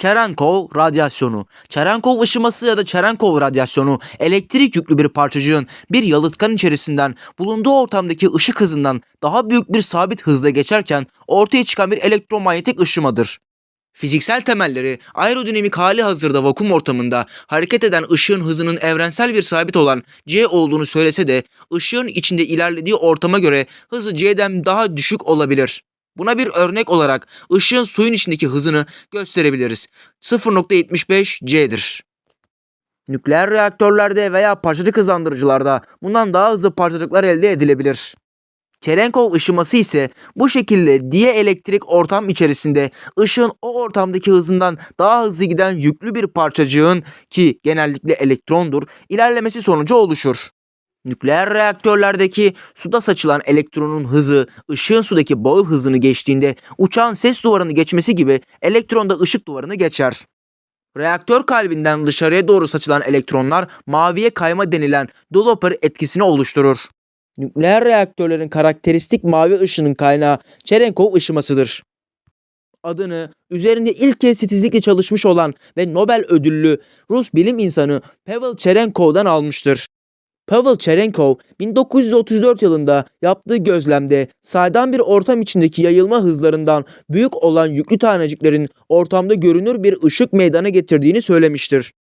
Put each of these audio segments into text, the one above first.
Cherenkov radyasyonu. Cherenkov ışıması ya da Cherenkov radyasyonu elektrik yüklü bir parçacığın bir yalıtkan içerisinden bulunduğu ortamdaki ışık hızından daha büyük bir sabit hızla geçerken ortaya çıkan bir elektromanyetik ışımadır. Fiziksel temelleri aerodinamik hali hazırda vakum ortamında hareket eden ışığın hızının evrensel bir sabit olan c olduğunu söylese de ışığın içinde ilerlediği ortama göre hızı c'den daha düşük olabilir. Buna bir örnek olarak ışığın suyun içindeki hızını gösterebiliriz. 0.75 c'dir. Nükleer reaktörlerde veya parçacık hızlandırıcılarda bundan daha hızlı parçacıklar elde edilebilir. Cherenkov ışıması ise bu şekilde dielektrik ortam içerisinde ışığın o ortamdaki hızından daha hızlı giden yüklü bir parçacığın ki genellikle elektrondur ilerlemesi sonucu oluşur. Nükleer reaktörlerdeki suda saçılan elektronun hızı ışığın sudaki bağı hızını geçtiğinde uçağın ses duvarını geçmesi gibi elektron da ışık duvarını geçer. Reaktör kalbinden dışarıya doğru saçılan elektronlar maviye kayma denilen Doppler etkisini oluşturur. Nükleer reaktörlerin karakteristik mavi ışının kaynağı Cherenkov ışımasıdır. Adını üzerinde ilk kez titizlikle çalışmış olan ve Nobel ödüllü Rus bilim insanı Pavel Cherenkov'dan almıştır. Pavel Cherenkov 1934 yılında yaptığı gözlemde saydam bir ortam içindeki yayılma hızlarından büyük olan yüklü taneciklerin ortamda görünür bir ışık meydana getirdiğini söylemiştir.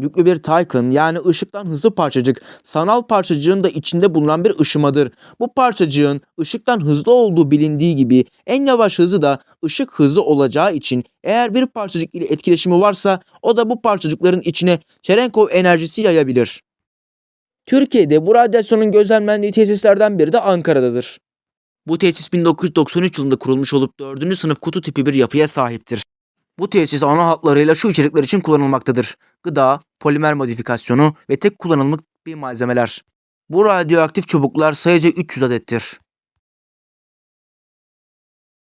Yüklü bir Titan yani ışıktan hızlı parçacık sanal parçacığın da içinde bulunan bir ışımadır. Bu parçacığın ışıktan hızlı olduğu bilindiği gibi en yavaş hızı da ışık hızı olacağı için eğer bir parçacık ile etkileşimi varsa o da bu parçacıkların içine Cherenkov enerjisi yayabilir. Türkiye'de bu radyasyonun gözlemlendiği tesislerden biri de Ankara'dadır. Bu tesis 1993 yılında kurulmuş olup 4. sınıf kutu tipi bir yapıya sahiptir. Bu tesis ana hatlarıyla şu içerikler için kullanılmaktadır. Gıda, polimer modifikasyonu ve tek kullanımlık bir malzemeler. Bu radyoaktif çubuklar sayıca 300 adettir.